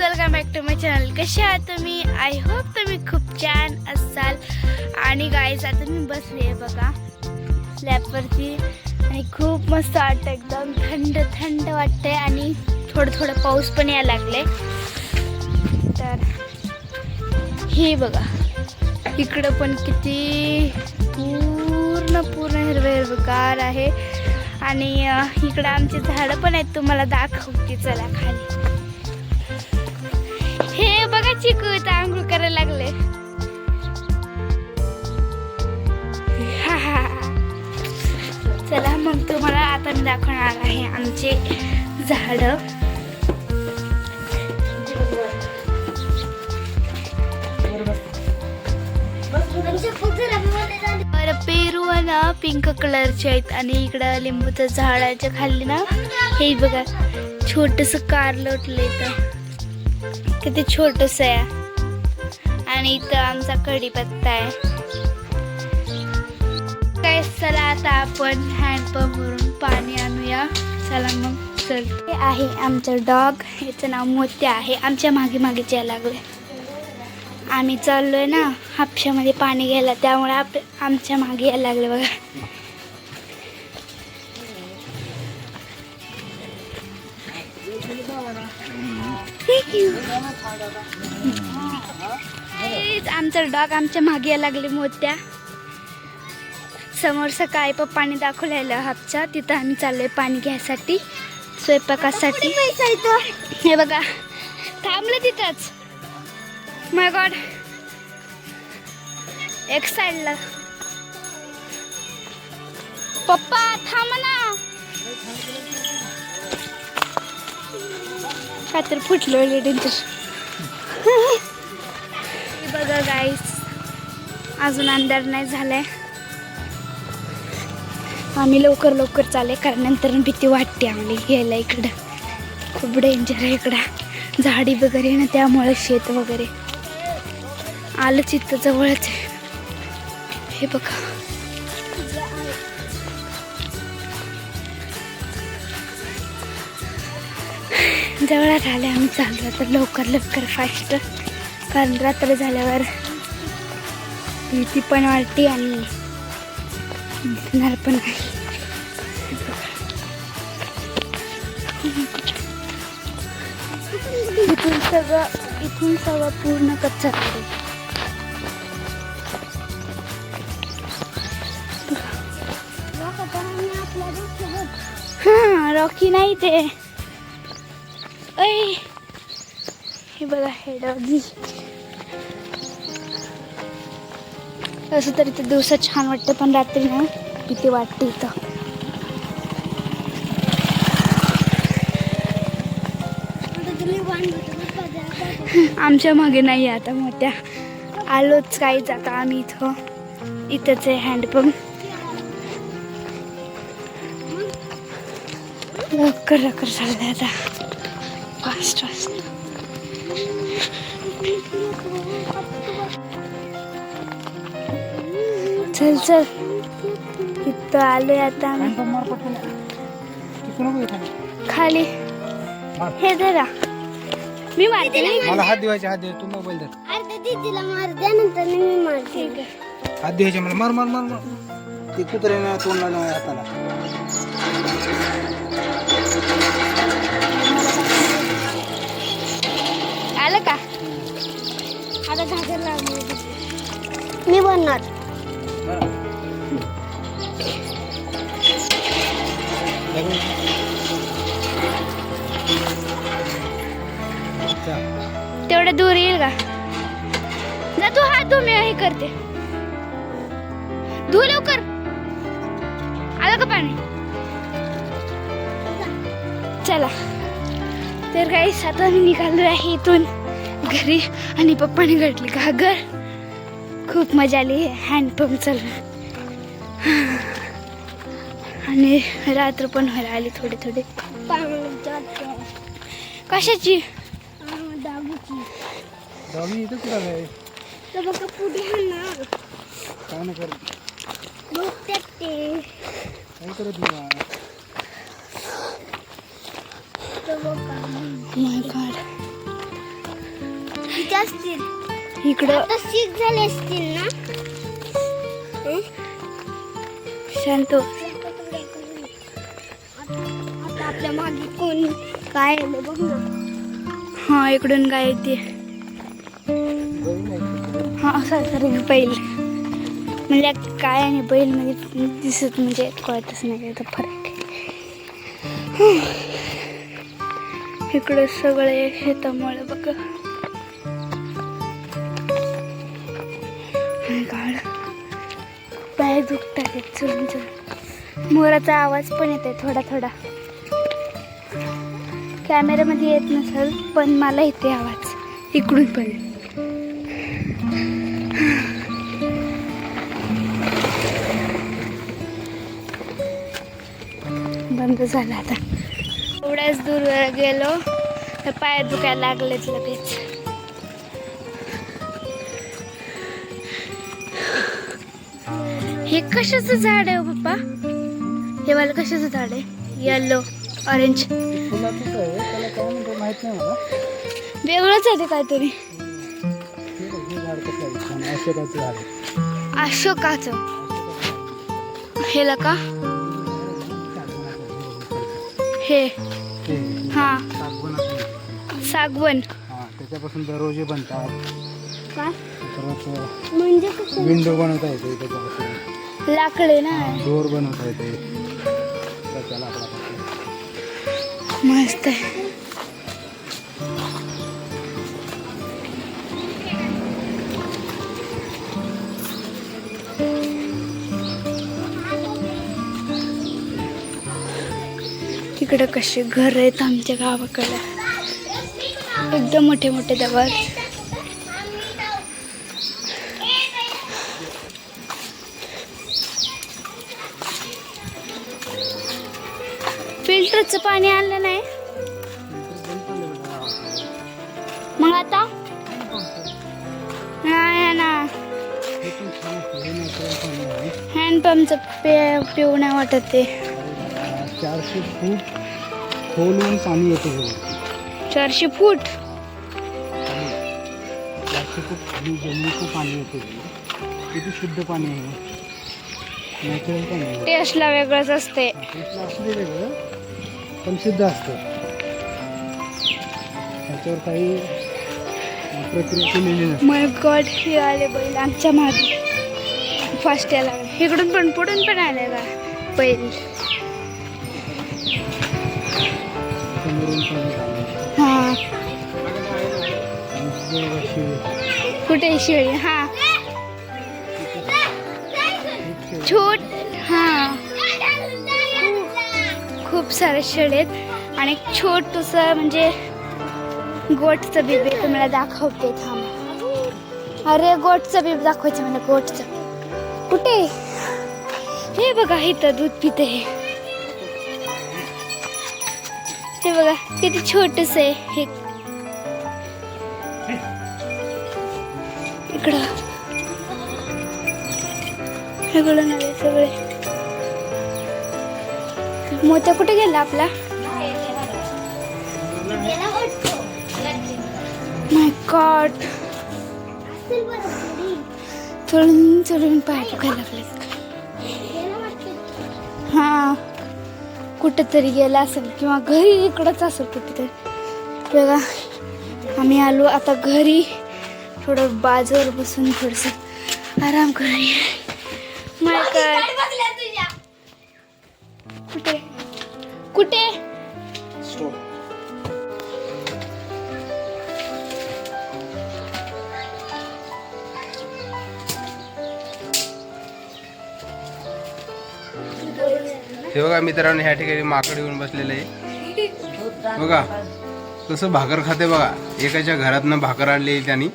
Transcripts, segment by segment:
Welcome back to my channel कसे आहात तुम्ही? आय होप तुम्ही खूप छान असाल. आणि गाईज आता मी बसली आहे बघा. स्लॅबवरती आणि खूप मस्त वाटतं एकदम. थंड थंड वाटतंय आणि थोडं थोडं पाऊस पण यायला लागले तर हे बघा. इकडं पण किती पूर्ण पूर्ण हिरवे हिरवगार आहे. आणि इकडं आमची झाडं पण आहेत. तुम्हाला दाखवते चला खाली. बघा चिकू आंघोळ करायला लागले. हा, हा, हा. चला मग तुम्हाला आता मी दाखवणार आहे आमचे झाड. बरं पेरू आहे ना पिंक कलरचे आहेत आणि इकडं लिंबूचं झाडाच्या खाली ना. हे बघा छोटस कार लोटलं इथं. किती छोटस आहे. आणि इथं आमचा कढीपत्ता आहे. काय चला आता आपण हँडपंप वरून पाणी आणूया. चला मग चल. हे आहे आमचं डॉग याचं नाव मोत्या आहे. आमच्या मागे मागे यायला लागले. आम्ही चाललोय ना हापशामध्ये पाणी घ्यायला. त्यामुळे आप आमच्या मागे यायला लागले बघा. आमचं डॉग आमच्या मागे लागले मोत्या. समोर सकाळी पप्पाने दाखवलेलं हापचा. तिथं आम्ही चाललोय पाणी घ्यायसाठी स्वयंपाकासाठी. हे बघा थांबलं तिथंच. माय गॉड एक साईडला पप्पा थांब ना. काय तर फुटलं डेंजर बघा गाईस अजून अंधार नाही झालाय. आम्ही लवकर लवकर चालले कारण नंतर भीती वाटते आम्हाला यायला इकडं. खूप डेंजर आहे इकडं. झाडी वगैरे ना त्यामुळे शेत वगैरे. आलं चित्त जवळच आहे. हे बघा. जवळात आले आम्ही चाललो. तर लवकर लवकर फास्ट कारण रात्र झाल्यावर भीती पण वाटते आणि दिसणार पण नाही इथून सगळं इथून सगळं पूर्ण कच्चा आहे रॉकी नाही ते ऐ हे बघा हे डॉगी असं तरी ते दिवसात छान वाटतं पण रात्री ना किती वाटते इथं. आमच्या मागे नाही आहे आता मोठ्या. आलोच काहीच आता आम्ही इथं. इथंच आहे हँडपंप लवकर लवकर चाललं आता. फास्ट फास्ट चल चल. इथं आलोय आता आम्ही. खाली. हे. धरा मी मारते. मला हात दिवायचे हात दे तू मोबाईल धर. अर्ध्या दीदीला मार. द्या नंतर मी मारते. हात द्यायचे मला. मार मार मार मार. ते कुत्र्यानं तोंडला नाही हाताला. आलं का? आता घागर लावून मी बनणार. तेवढं दूर येईल का? जा तू हात धु मी हे करते. धु लवकर. आलं का पाणी? चला. तर काही आता मी निघालो आहे इथून. घरी आणि पप्पाने घडली घागर खूप मजा आली हँडपंप चालून आणि रात्र पण व्हायला आली थोडी थोडी. कशाची? my god असतील. इकडं. शीख झाले असतील ना? शांत. हो. आपल्या मागे कोण काय बघ ना. हा इकडून काय येते. हा सॉरी बैल. म्हणजे काय आणि बैलमध्ये दिसत म्हणजे कळतच नाही त्याचा फरक इकडं सगळे शेतामुळे बघा. माय गाड पाय दुखतात आहेत मोराचा आवाज पण येतो आहे थोडा थोडा. कॅमेऱ्यामध्ये येत नसेल पण मला येते आवाज. इकडून पण. बंद झाला आता. एवढ्याच दूर गेलो तर पाय दुखायला लागलेच लगेच. हे कशाचं झाड आहे हो पप्पा? हे वाला कशाचं झाड आहे? येलो ऑरेंज वेगळंच आहे ते काहीतरी. हे हे अशोकाचं का? हे. ते हा. आहे. सागवन. हा त्याच्यापासून दरवाजे बनतात. काय? म्हणजे विंडो बनवता येते त्याच्यापासून. लाकडे ना. डोर बनवता येते. मस्त आहे. तिकडं कसे घर आहेत आमच्या गावाकडं. एकदम मोठे मोठे दगड. मग आता? नाही ना. हँडपंपचं पे नाही वाटत ते. चारशे फूट खोलून पाणी येते. चारशे फूट? चारशे फूट खाली जमिनीचं पाणी येते किती शुद्ध पाणी आहे? नॅचरल पाणी आहे. टेस्टला वेगळंच असते. टेस्टला वेगळं पण शुद्ध असतं. त्याच्यावर काही प्रक्रिया केलेली माय गॉड हे आले बैल आमच्या मागे. फास्ट यायला लागले. इकडून पण पुढून पण आले का बैल. समोरून पाणी हा. अशी कुठे शेळी? हा. छोट. हा. खूप सारे शेळी आहेत. आणि छोटस म्हणजे गोटचं बीब आहे तुम्हाला दाखवते थांब. अरे गोटचं बीब दाखवायचं मला गोटचं. कुठे? हे बघा इथं दूध पिते हे. हे बघा किती छोटस आहे हे. इकडं. सगळे. मोत्या कुठे गेला आपला? गॉड. चढून चढून पाय दुखायला लागले. हा. कुठेतरी गेला असेल किंवा घरी इकडंच असेल कुठेतरी. बघा आम्ही आलो. आता घरी थोडं बाजूवर बसून थोडस आराम करूया. माय गॉड कुठे? कुठे? हे बघा मित्रांनो ह्या ठिकाणी माकड येऊन बसलेलं आहे. बघा कसं भाकर खाते बघा. एकाच्या घरातनं भाकर आणली आहे त्यांनी.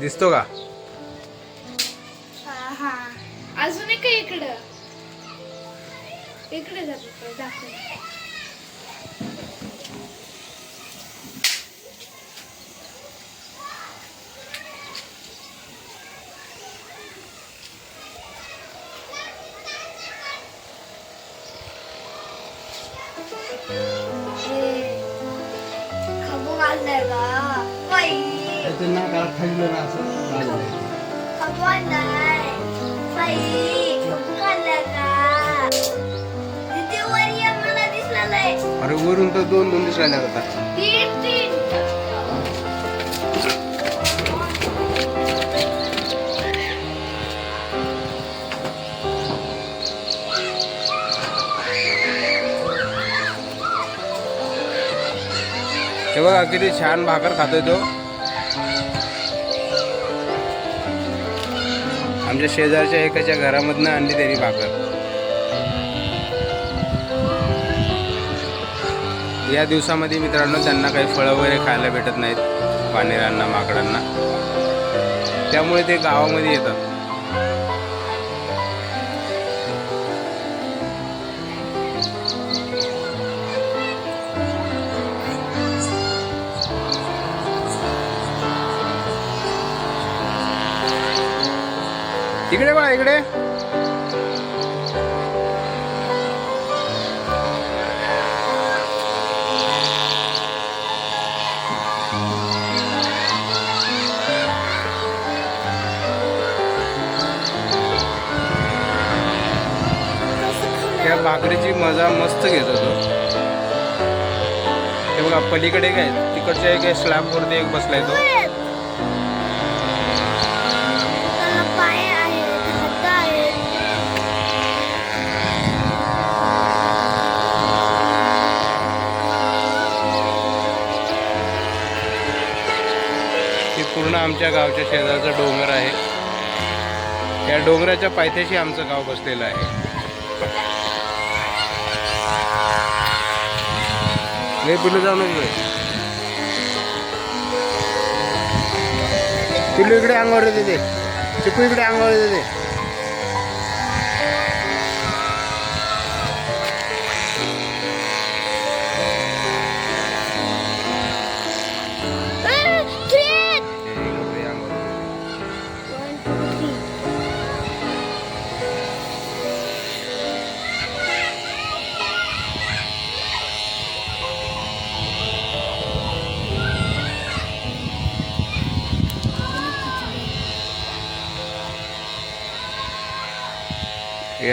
दिसतो का? हा अजून एक आहे इकडं इकडे का बाई त्याचं नाक आला नाही तिथे वर मला दिसला नाही अरे वरून तर दोन दोन दिसायला हे बघा किती छान भाकर खातोय तो. आमच्या शेजारच्या एकाच्या घरामधनं आणली त्यांनी भाकर. या दिवसामध्ये मित्रांनो त्यांना काही फळं वगैरे खायला भेटत नाहीत पानेरांना माकडांना. त्यामुळे ते गावामध्ये येतात. इकडे बघा इकडे. त्या भाकरीची मजा मस्त घेत होतो. हे बघा पलीकडे काय तिकडच्या एक स्लॅबवरती एक बसलाय तो. आमच्या गावच्या शेजारचा डोंगर आहे. त्या डोंगराच्या पायथ्याशी आमचं गाव बसलेलं आहे. नाही पिल्लू जाऊ नको पिल्लू इकडे अंगावर येते ते. चिकू इकडे अंगावर येते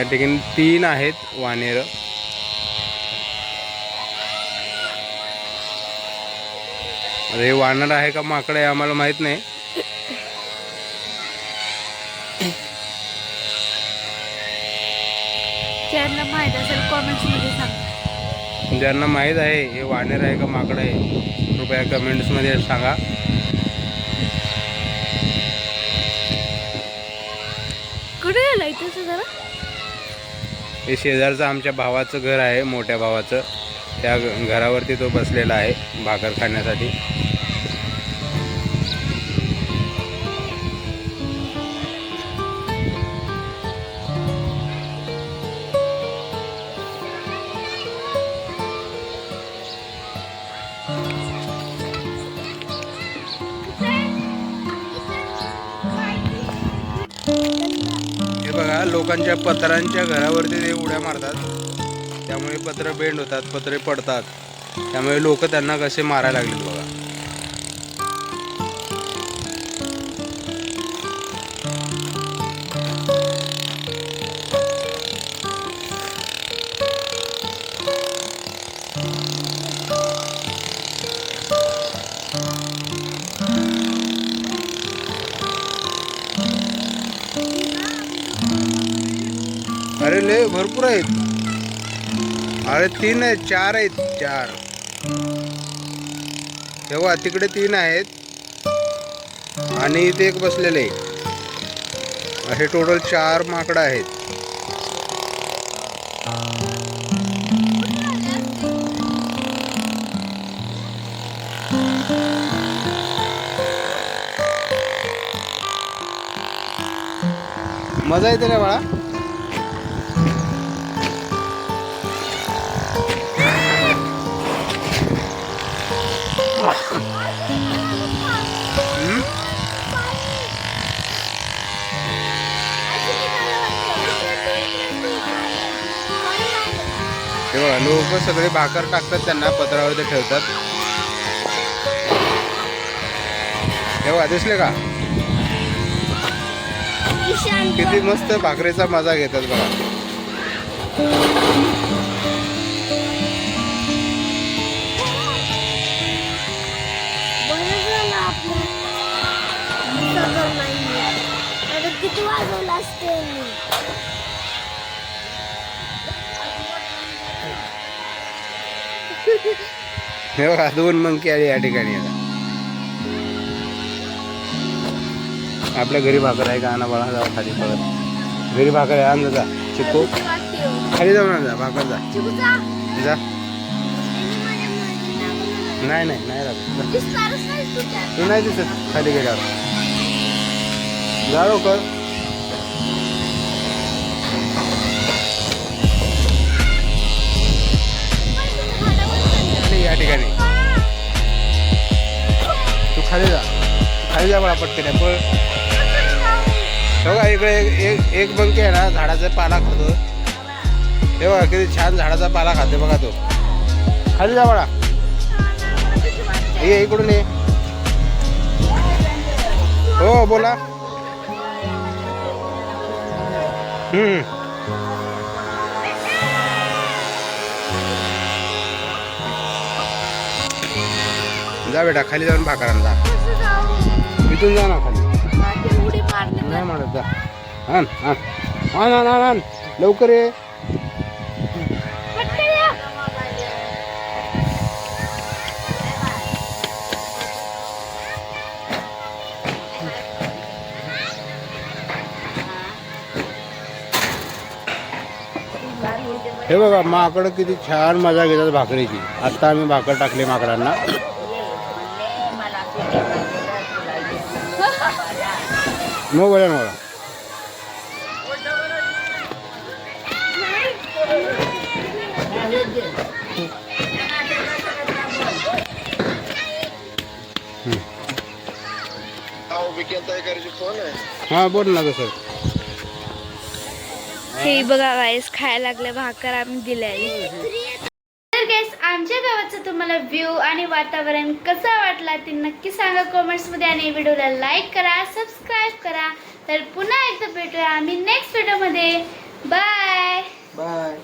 या ठिकाणी तीन आहेत वानेर. हे वानर आहे का माकड आहे आम्हाला माहीत नाही. ज्यांना माहीत असेल कॉमेंट्समध्ये सांगा. ज्यांना माहीत आहे हे वानेर आहे का माकड आहे कृपया कमेंट्समध्ये सांगा. हे शेजारचं आमच्या भावाचं घर आहे मोठ्या भावाचं. त्या घ- घरावरती तो बसलेला आहे भाकर खाण्यासाठी. लोकांच्या पत्रांच्या घरावरती ते उड्या मारतात. त्यामुळे पत्र बेंड होतात पत्रे पडतात. त्यामुळे लोक त्यांना कसे मारायला लागलेत बघा. अरे भरपूर आहेत. अरे तीन आहेत चार आहेत चार. तेव्हा तिकडे तीन आहेत. आणि इथे एक बसलेले आहे असे टोटल चार माकडं आहेत. मजा येते ना बाळा? हे बघा लोक सगळे भाकर टाकतात त्यांना पत्रावरती ठेवतात. हे बघा दिसले का? किती मस्त भाकरीचा मजा घेतात बघा. किती वाजवला असते हे बघा दोन मंकी आली या ठिकाणी आता. आपल्या घरी भाकर आहे का? बाळा जाऊ खाली पळत घरी भाकर आहे आण जा. वाजते हो? खाली जाऊ ना जा भाकर जा. चिकू जा. नाही नाही नाही राहत. तू नाही दिसत. खाली गेल्यावर. जा लवकर. ठिकाणी. तू खाली जा. खाली जा मला पटकन पण बघा इकडे एक एक एक बंकी आहे ना झाडाचा पाला खातो. हे बघा किती छान झाडाचा पाला खाते बघा तो. खाली जा बाळा. ये इकडून ये. हो बोला. हम्म. जा बेटा खाली जाऊन भाकरांना जा. इथून जा ना खाली. नाही म्हणत जा. आण. आण आण आण आण. लवकर ये. हे बघा माकड किती छान मजा घेतात भाकरीची. आत्ता आम्ही भाकर टाकली माकडांना. मोबाईल आहे मला हा बोल ना सर. हे बघा गाईस खायला लागले भाकर आम्ही दिलेली तर गाईस आमच्या गावाचा तुम्हाला व्ह्यू आणि वातावरण कसा वाटला ते नक्की सांगा कॉमेंट्समध्ये आणि व्हिडिओला लाईक करा सबस्क्राईब करा. तर पुन्हा एकदा भेटूया आम्ही नेक्स्ट व्हिडिओमध्ये बाय बाय